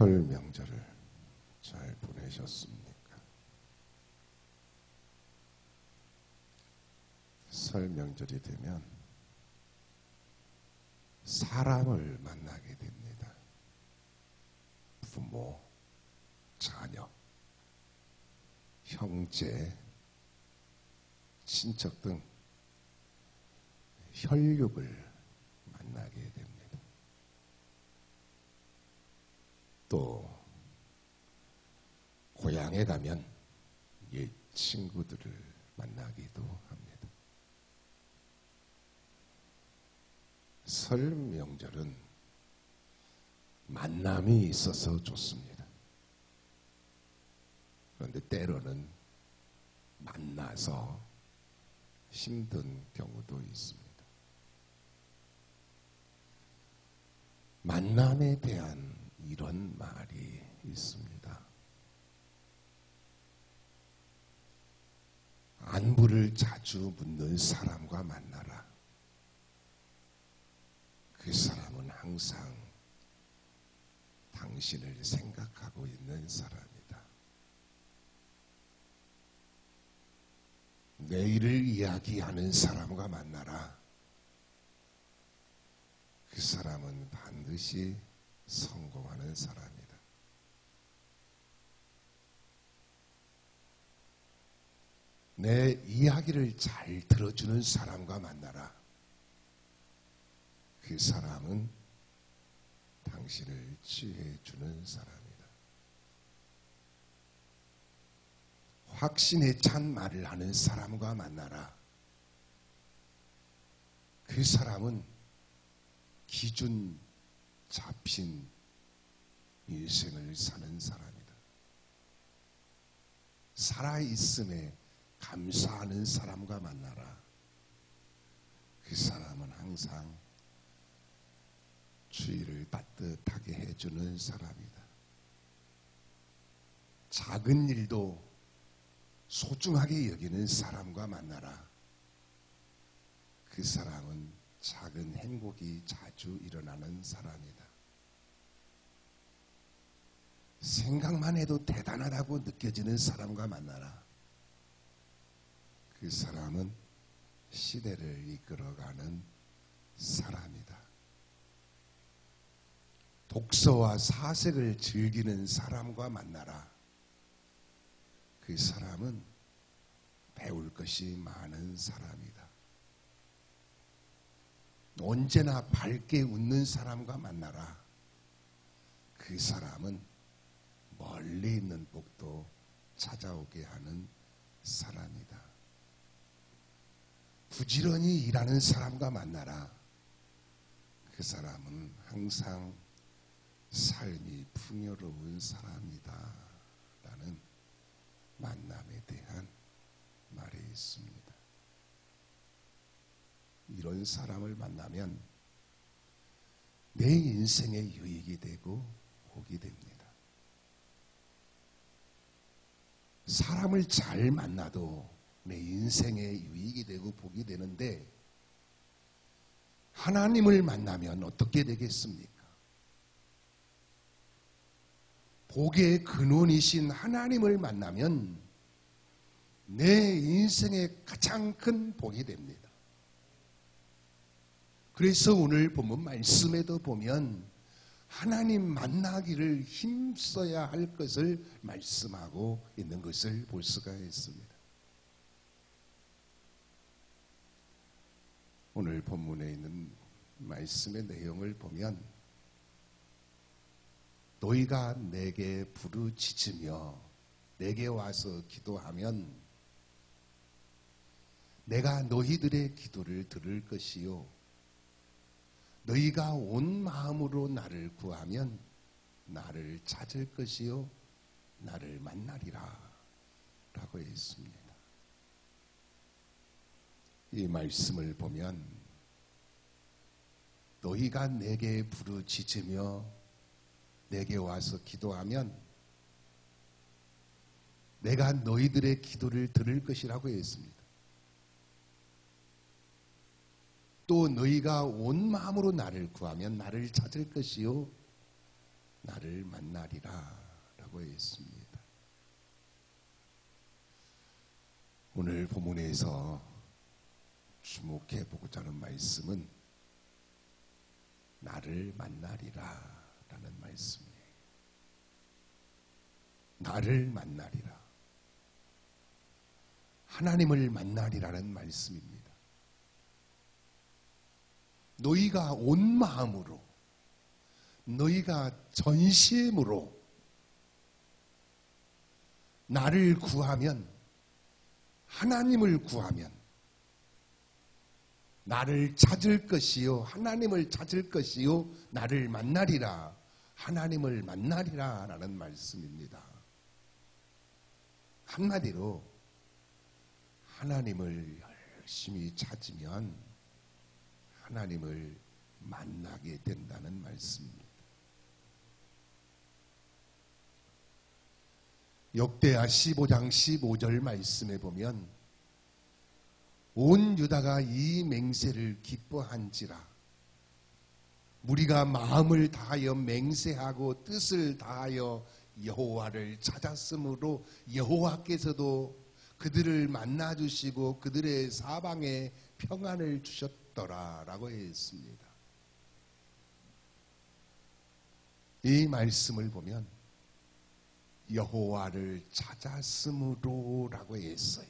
설 명절을 잘 보내셨습니까? 설 명절이 되면 사람을 만나게 됩니다. 부모, 자녀, 형제, 친척 등 혈육을 만나게 됩니다. 또 고향에 가면 옛 친구들을 만나기도 합니다. 설 명절은 만남이 있어서 좋습니다. 그런데 때로는 만나서 힘든 경우도 있습니다. 만남에 대한 이런 말이 있습니다. 안부를 자주 묻는 사람과 만나라. 그 사람은 항상 당신을 생각하고 있는 사람이다. 내일을 이야기하는 사람과 만나라. 그 사람은 반드시 성공하는 사람이다. 내 이야기를 잘 들어주는 사람과 만나라. 그 사람은 당신을 지혜주는 사람이다. 확신에 찬 말을 하는 사람과 만나라. 그 사람은 기준 잡힌 인생을 사는 사람이다. 살아있음에 감사하는 사람과 만나라. 그 사람은 항상 주의를 따뜻하게 해주는 사람이다. 작은 일도 소중하게 여기는 사람과 만나라. 그 사람은 작은 행복이 자주 일어나는 사람이다. 생각만 해도 대단하다고 느껴지는 사람과 만나라. 그 사람은 시대를 이끌어가는 사람이다. 독서와 사색을 즐기는 사람과 만나라. 그 사람은 배울 것이 많은 사람이다. 언제나 밝게 웃는 사람과 만나라. 그 사람은 멀리 있는 복도 찾아오게 하는 사람이다. 부지런히 일하는 사람과 만나라. 그 사람은 항상 삶이 풍요로운 사람이다. 라는 만남에 대한 말이 있습니다. 이런 사람을 만나면 내 인생의 유익이 되고 복이 됩니다. 사람을 잘 만나도 내 인생의 유익이 되고 복이 되는데 하나님을 만나면 어떻게 되겠습니까? 복의 근원이신 하나님을 만나면 내 인생의 가장 큰 복이 됩니다. 그래서 오늘 본문 말씀에도 보면 하나님 만나기를 힘써야 할 것을 말씀하고 있는 것을 볼 수가 있습니다. 오늘 본문에 있는 말씀의 내용을 보면 너희가 내게 부르짖으며 내게 와서 기도하면 내가 너희들의 기도를 들을 것이요 너희가 온 마음으로 나를 구하면 나를 찾을 것이요 나를 만나리라 라고 했습니다. 이 말씀을 보면 너희가 내게 부르짖으며 내게 와서 기도하면 내가 너희들의 기도를 들을 것이라고 했습니다. 또 너희가 온 마음으로 나를 구하면 나를 찾을 것이요 나를 만나리라 라고 했습니다. 오늘 본문에서 주목해 보고자 하는 말씀은 나를 만나리라 라는 말씀이에요. 나를 만나리라. 하나님을 만나리라는 말씀입니다. 너희가 온 마음으로, 너희가 전심으로 나를 구하면, 하나님을 구하면, 나를 찾을 것이요, 하나님을 찾을 것이요, 나를 만나리라, 하나님을 만나리라 라는 말씀입니다. 한마디로, 하나님을 열심히 찾으면 하나님을 만나게 된다는 말씀입니다. 역대하 15장 15절 말씀에 보면 온 유다가 이 맹세를 기뻐한지라 무리가 마음을 다하여 맹세하고 뜻을 다하여 여호와를 찾았으므로 여호와께서도 그들을 만나 주시고 그들의 사방에 평안을 주셨 더라라고 했습니다. 이 말씀을 보면 여호와를 찾았으므로라고 했어요.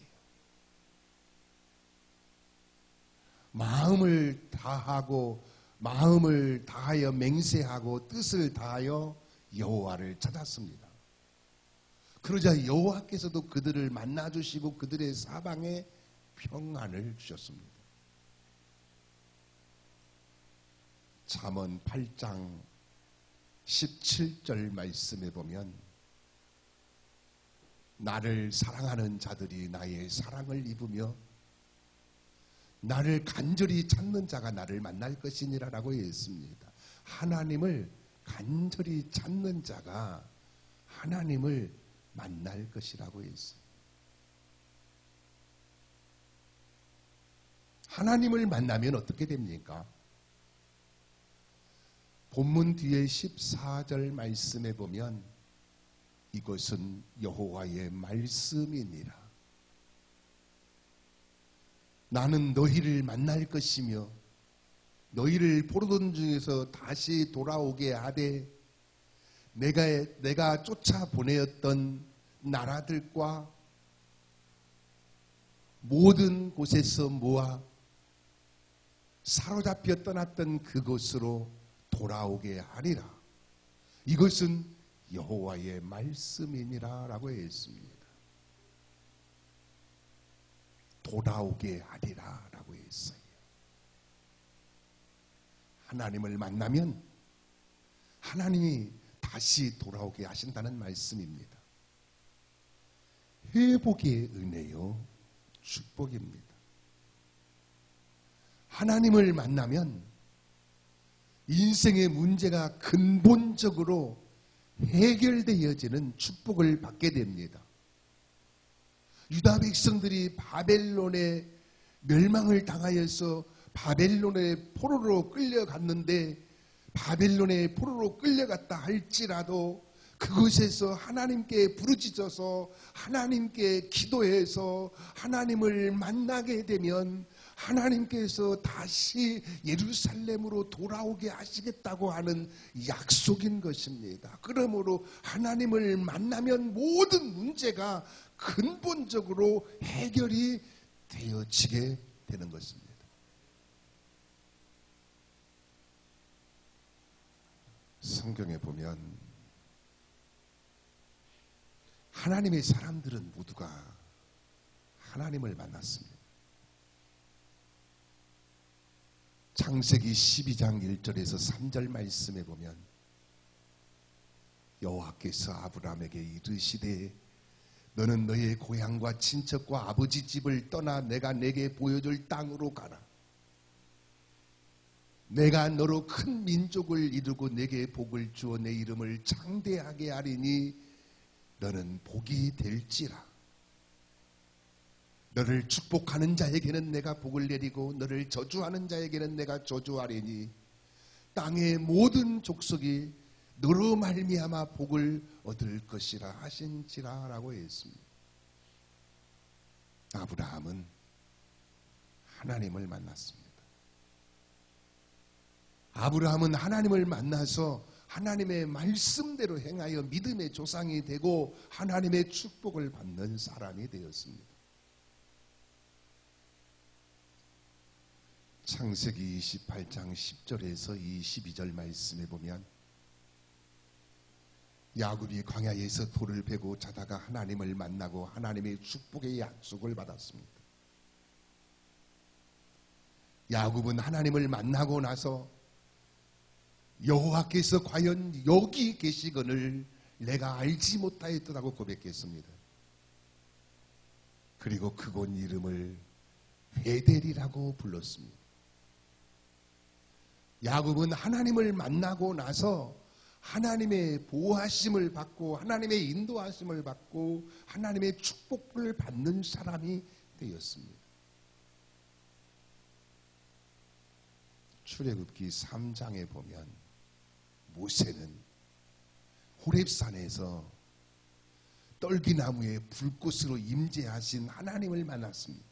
마음을 다하고 마음을 다하여 맹세하고 뜻을 다하여 여호와를 찾았습니다. 그러자 여호와께서도 그들을 만나 주시고 그들의 사방에 평안을 주셨습니다. 잠언 8장 17절 말씀에 보면 나를 사랑하는 자들이 나의 사랑을 입으며 나를 간절히 찾는 자가 나를 만날 것이니라라고 했습니다. 하나님을 간절히 찾는 자가 하나님을 만날 것이라고 했어요. 하나님을 만나면 어떻게 됩니까? 본문 뒤에 14절 말씀에 보면 이것은 여호와의 말씀이니라. 나는 너희를 만날 것이며 너희를 포로돈 중에서 다시 돌아오게 하되 내가 내가 쫓아 보내었던 나라들과 모든 곳에서 모아 사로잡혀 떠났던 그곳으로 돌아오게 하리라. 이것은 여호와의 말씀이니라라고 했습니다. 돌아오게 하리라라고 했어요. 하나님을 만나면 하나님이 다시 돌아오게 하신다는 말씀입니다. 회복의 은혜요, 축복입니다. 하나님을 만나면 인생의 문제가 근본적으로 해결되어지는 축복을 받게 됩니다. 유다 백성들이 바벨론의 멸망을 당하여서 바벨론의 포로로 끌려갔는데 바벨론의 포로로 끌려갔다 할지라도 그곳에서 하나님께 부르짖어서 하나님께 기도해서 하나님을 만나게 되면 하나님께서 다시 예루살렘으로 돌아오게 하시겠다고 하는 약속인 것입니다. 그러므로 하나님을 만나면 모든 문제가 근본적으로 해결이 되어지게 되는 것입니다. 성경에 보면 하나님의 사람들은 모두가 하나님을 만났습니다. 창세기 12장 1절에서 3절 말씀에 보면 여호와께서 아브라함에게 이르시되 너는 너의 고향과 친척과 아버지 집을 떠나 내가 내게 보여줄 땅으로 가라. 내가 너로 큰 민족을 이루고 내게 복을 주어 내 이름을 창대하게 하리니 너는 복이 될지라. 너를 축복하는 자에게는 내가 복을 내리고 너를 저주하는 자에게는 내가 저주하리니 땅의 모든 족속이 너로 말미암아 복을 얻을 것이라 하신지라라고 했습니다. 아브라함은 하나님을 만났습니다. 아브라함은 하나님을 만나서 하나님의 말씀대로 행하여 믿음의 조상이 되고 하나님의 축복을 받는 사람이 되었습니다. 창세기 28장 10절에서 22절 말씀에 보면 야곱이 광야에서 돌을 베고 자다가 하나님을 만나고 하나님의 축복의 약속을 받았습니다. 야곱은 하나님을 만나고 나서 여호와께서 과연 여기 계시거늘 내가 알지 못하였다고 고백했습니다. 그리고 그곳 이름을 베델이라고 불렀습니다. 야곱은 하나님을 만나고 나서 하나님의 보호하심을 받고 하나님의 인도하심을 받고 하나님의 축복을 받는 사람이 되었습니다. 출애굽기 3장에 보면 모세는 호렙산에서 떨기나무의 불꽃으로 임재하신 하나님을 만났습니다.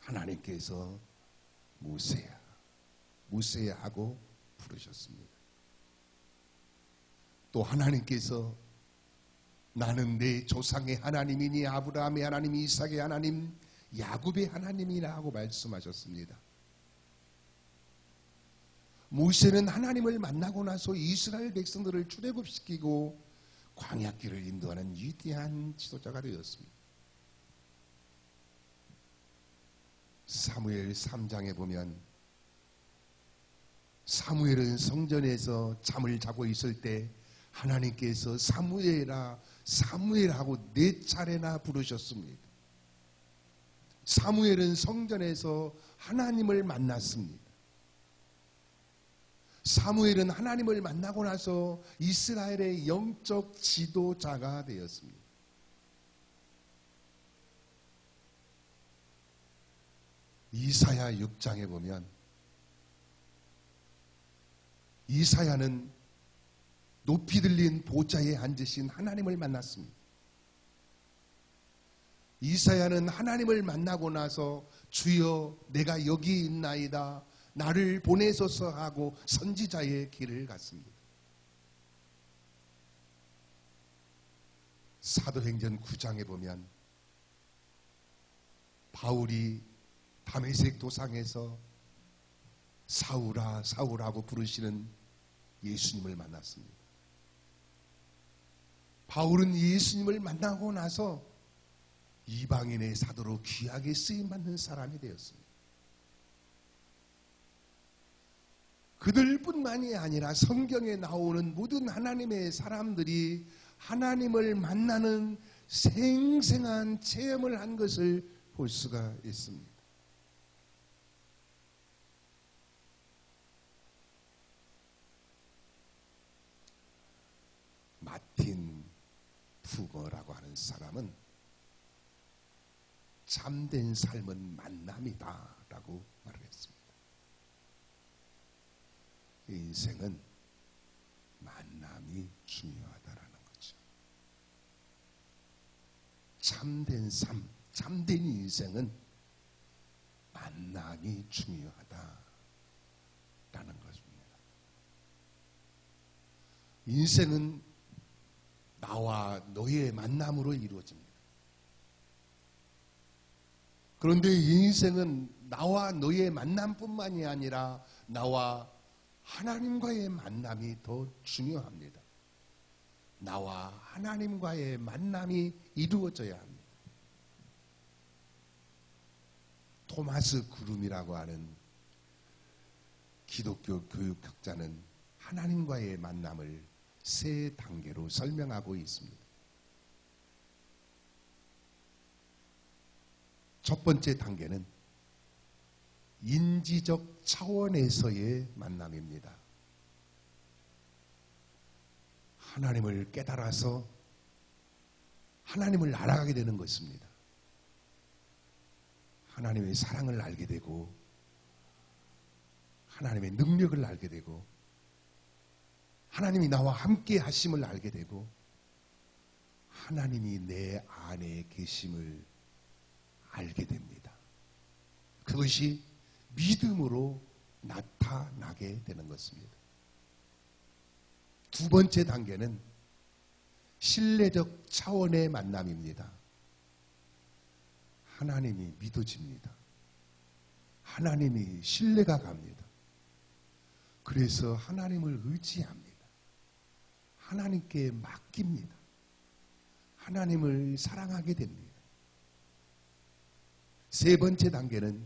하나님께서 모세야, 모세야 하고 부르셨습니다. 또 하나님께서 나는 내 조상의 하나님이니 아브라함의 하나님, 이삭의 하나님, 야곱의 하나님이라 하고 말씀하셨습니다. 모세는 하나님을 만나고 나서 이스라엘 백성들을 출애굽시키고 광야길을 인도하는 위대한 지도자가 되었습니다. 사무엘 3장에 보면 사무엘은 성전에서 잠을 자고 있을 때 하나님께서 사무엘아 사무엘하고 네 차례나 부르셨습니다. 사무엘은 성전에서 하나님을 만났습니다. 사무엘은 하나님을 만나고 나서 이스라엘의 영적 지도자가 되었습니다. 이사야 6장에 보면 이사야는 높이 들린 보좌에 앉으신 하나님을 만났습니다. 이사야는 하나님을 만나고 나서 주여 내가 여기 있나이다 나를 보내소서 하고 선지자의 길을 갔습니다. 사도행전 9장에 보면 바울이 담에색 도상에서 사울아 사울하고 부르시는 예수님을 만났습니다. 바울은 예수님을 만나고 나서 이방인의 사도로 귀하게 쓰임 받는 사람이 되었습니다. 그들뿐만이 아니라 성경에 나오는 모든 하나님의 사람들이 하나님을 만나는 생생한 체험을 한 것을 볼 수가 있습니다. 마틴 푸거라고 하는 사람은 참된 삶은 만남이다 라고 말을 했습니다. 인생은 만남이 중요하다라는 거죠. 참된 삶, 참된 인생은 만남이 중요하다라는 것입니다. 인생은 나와 너의 만남으로 이루어집니다. 그런데 인생은 나와 너의 만남뿐만이 아니라 나와 하나님과의 만남이 더 중요합니다. 나와 하나님과의 만남이 이루어져야 합니다. 토마스 구름이라고 하는 기독교 교육학자는 하나님과의 만남을 세 단계로 설명하고 있습니다. 첫 번째 단계는 인지적 차원에서의 만남입니다. 하나님을 깨달아서 하나님을 알아가게 되는 것입니다. 하나님의 사랑을 알게 되고 하나님의 능력을 알게 되고 하나님이 나와 함께 하심을 알게 되고 하나님이 내 안에 계심을 알게 됩니다. 그것이 믿음으로 나타나게 되는 것입니다. 두 번째 단계는 신뢰적 차원의 만남입니다. 하나님이 믿어집니다. 하나님이 신뢰가 갑니다. 그래서 하나님을 의지합니다. 하나님께 맡깁니다. 하나님을 사랑하게 됩니다. 세 번째 단계는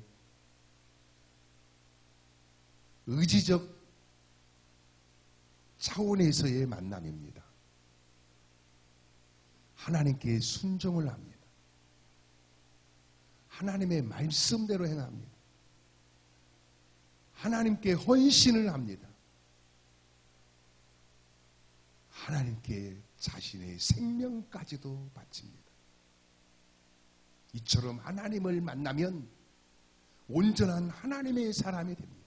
의지적 차원에서의 만남입니다. 하나님께 순종을 합니다. 하나님의 말씀대로 행합니다. 하나님께 헌신을 합니다. 하나님께 자신의 생명까지도 바칩니다. 이처럼 하나님을 만나면 온전한 하나님의 사람이 됩니다.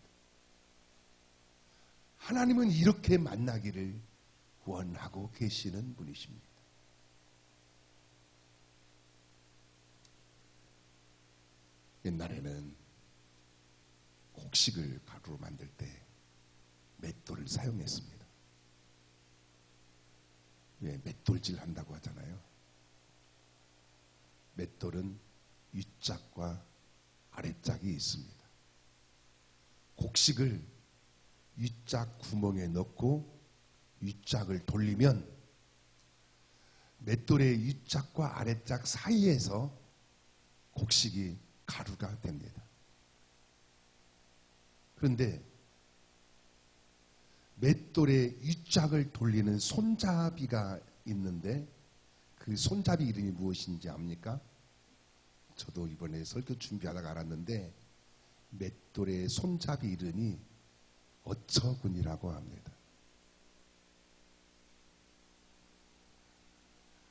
하나님은 이렇게 만나기를 원하고 계시는 분이십니다. 옛날에는 곡식을 가루로 만들 때 맷돌을 사용했습니다. 왜 맷돌질 한다고 하잖아요. 맷돌은 윗짝과 아랫짝이 있습니다. 곡식을 윗짝 구멍에 넣고 윗짝을 돌리면 맷돌의 윗짝과 아랫짝 사이에서 곡식이 가루가 됩니다. 그런데 맷돌의 윗짝을 돌리는 손잡이가 있는데 그 손잡이 이름이 무엇인지 압니까? 저도 이번에 설교 준비하다가 알았는데 맷돌의 손잡이 이름이 어처군이라고 합니다.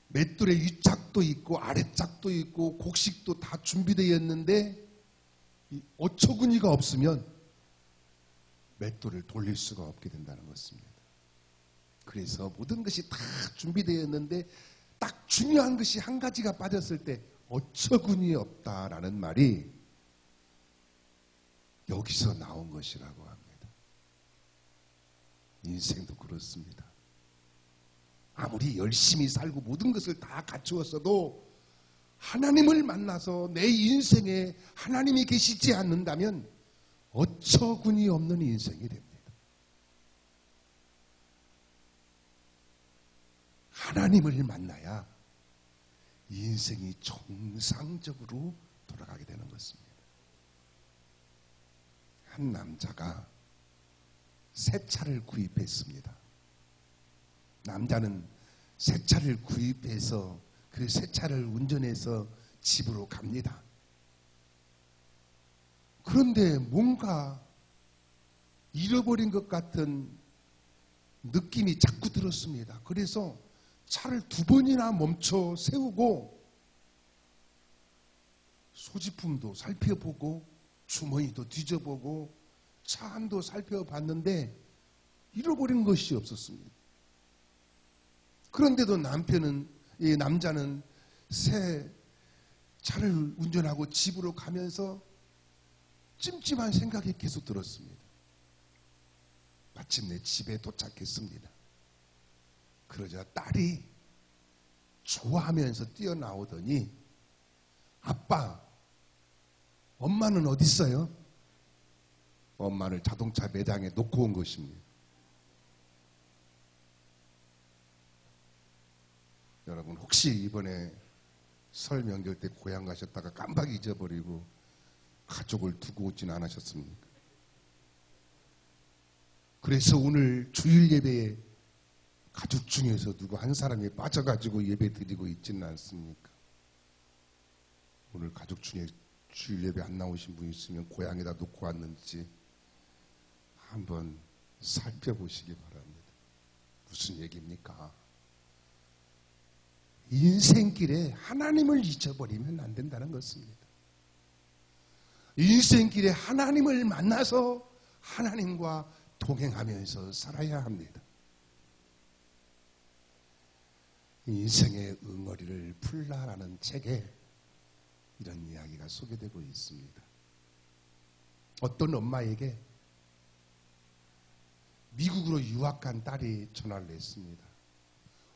맷돌의 윗짝도 있고 아랫짝도 있고 곡식도 다 준비되어 있는데 어처구니가 없으면 맷돌을 돌릴 수가 없게 된다는 것입니다. 그래서 모든 것이 다 준비되어 있는데 딱 중요한 것이 한 가지가 빠졌을 때 어처구니 없다라는 말이 여기서 나온 것이라고 합니다. 인생도 그렇습니다. 아무리 열심히 살고 모든 것을 다 갖추었어도 하나님을 만나서 내 인생에 하나님이 계시지 않는다면 어처구니 없는 인생이 됩니다. 하나님을 만나야 인생이 정상적으로 돌아가게 되는 것입니다. 한 남자가 새 차를 구입했습니다. 남자는 새 차를 구입해서 그 새 차를 운전해서 집으로 갑니다. 그런데 뭔가 잃어버린 것 같은 느낌이 자꾸 들었습니다. 그래서 차를 두 번이나 멈춰 세우고 소지품도 살펴보고 주머니도 뒤져보고 차 안도 살펴봤는데 잃어버린 것이 없었습니다. 그런데도 남편은 이 남자는 새 차를 운전하고 집으로 가면서 찜찜한 생각이 계속 들었습니다. 마침내 집에 도착했습니다. 그러자 딸이 좋아하면서 뛰어나오더니 아빠, 엄마는 어디 있어요? 엄마를 자동차 매장에 놓고 온 것입니다. 여러분 혹시 이번에 설 명절 때 고향 가셨다가 깜빡 잊어버리고 가족을 두고 오진 않으셨습니까? 그래서 오늘 주일 예배에 가족 중에서 누구 한 사람이 빠져가지고 예배 드리고 있지는 않습니까? 오늘 가족 중에 주일 예배 안 나오신 분 있으면 고향에다 놓고 왔는지 한번 살펴보시기 바랍니다. 무슨 얘기입니까? 인생길에 하나님을 잊어버리면 안 된다는 것입니다. 인생길에 하나님을 만나서 하나님과 동행하면서 살아야 합니다. 인생의 응어리를 풀라라는 책에 이런 이야기가 소개되고 있습니다. 어떤 엄마에게 미국으로 유학 간 딸이 전화를 했습니다.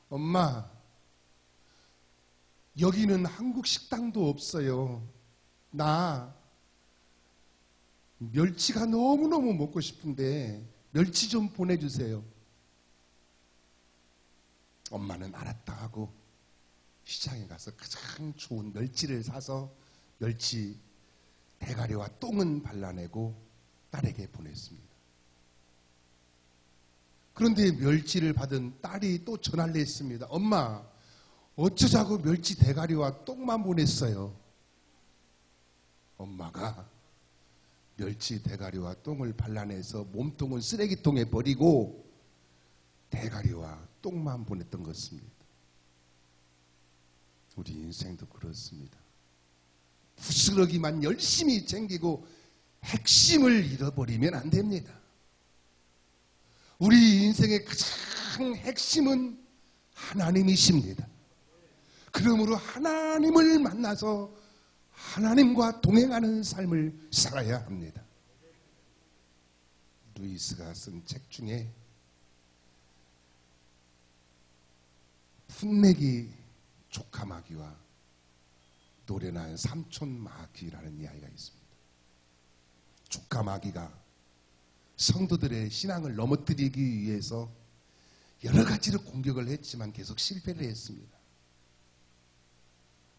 엄마, 여기는 한국 식당도 없어요. 나 멸치가 너무너무 먹고 싶은데 멸치 좀 보내주세요. 엄마는 알았다 하고 시장에 가서 가장 좋은 멸치를 사서 멸치 대가리와 똥은 발라내고 딸에게 보냈습니다. 그런데 멸치를 받은 딸이 또 전화를 했습니다. 엄마, 어쩌자고 멸치 대가리와 똥만 보냈어요. 엄마가 멸치 대가리와 똥을 발라내서 몸통은 쓰레기통에 버리고 대가리와 똥만 보냈던 것입니다. 우리 인생도 그렇습니다. 부스러기만 열심히 챙기고 핵심을 잃어버리면 안 됩니다. 우리 인생의 가장 핵심은 하나님이십니다. 그러므로 하나님을 만나서 하나님과 동행하는 삶을 살아야 합니다. 루이스가 쓴 책 중에 풋내기 조카마귀와 노련한 삼촌마귀라는 이야기가 있습니다. 조카마귀가 성도들의 신앙을 넘어뜨리기 위해서 여러 가지로 공격을 했지만 계속 실패를 했습니다.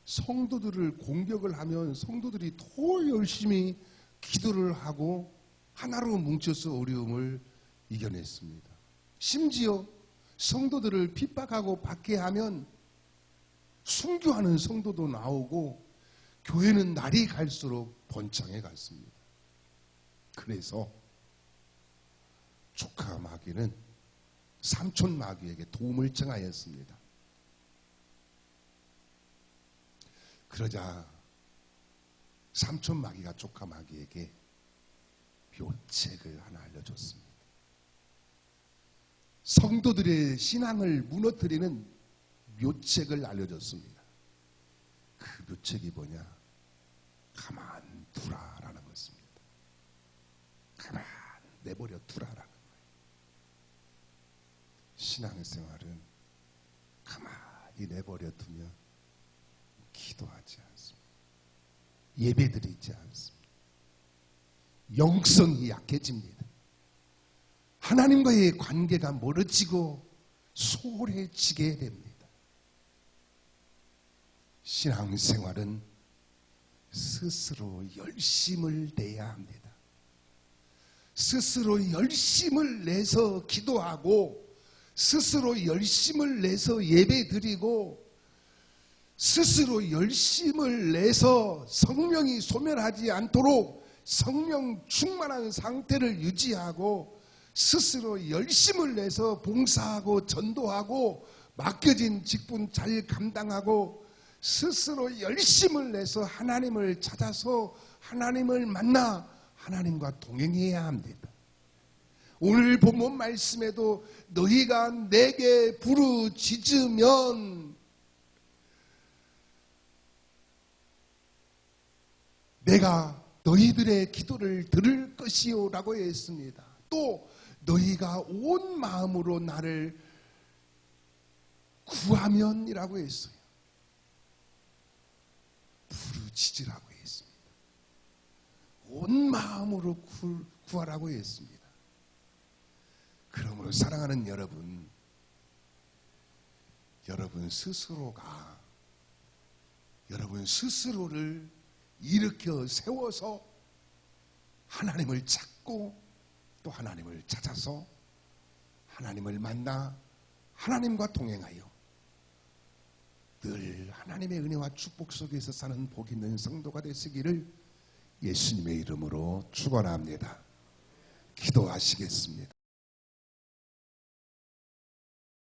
성도들을 공격을 하면 성도들이 더 열심히 기도를 하고 하나로 뭉쳐서 어려움을 이겨냈습니다. 심지어 성도들을 핍박하고 박해하면 순교하는 성도도 나오고 교회는 날이 갈수록 번창해 갔습니다. 그래서 조카 마귀는 삼촌 마귀에게 도움을 청하였습니다. 그러자 삼촌 마귀가 조카 마귀에게 묘책을 하나 알려줬습니다. 성도들의 신앙을 무너뜨리는 묘책을 알려줬습니다. 그 묘책이 뭐냐? 가만 두라라는 것입니다. 가만 내버려 두라라는 거예요. 신앙생활은 가만히 내버려 두면 기도하지 않습니다. 예배드리지 않습니다. 영성이 약해집니다. 하나님과의 관계가 멀어지고 소홀해지게 됩니다. 신앙생활은 스스로 열심을 내야 합니다. 스스로 열심을 내서 기도하고 스스로 열심을 내서 예배 드리고 스스로 열심을 내서 성령이 소멸하지 않도록 성령 충만한 상태를 유지하고 스스로 열심을 내서 봉사하고 전도하고 맡겨진 직분 잘 감당하고 스스로 열심을 내서 하나님을 찾아서 하나님을 만나 하나님과 동행해야 합니다. 오늘 본문 말씀에도 너희가 내게 부르짖으면 내가 너희들의 기도를 들을 것이요 라고 했습니다. 또 너희가 온 마음으로 나를 구하면이라고 했어요. 부르짖으라고 했습니다. 온 마음으로 구, 구하라고 했습니다. 그러므로 사랑하는 여러분, 여러분 스스로가 여러분 스스로를 일으켜 세워서 하나님을 찾고 또 하나님을 찾아서 하나님을 만나 하나님과 동행하여 늘 하나님의 은혜와 축복 속에서 사는 복 있는 성도가 되시기를 예수님의 이름으로 축원합니다. 기도하시겠습니다.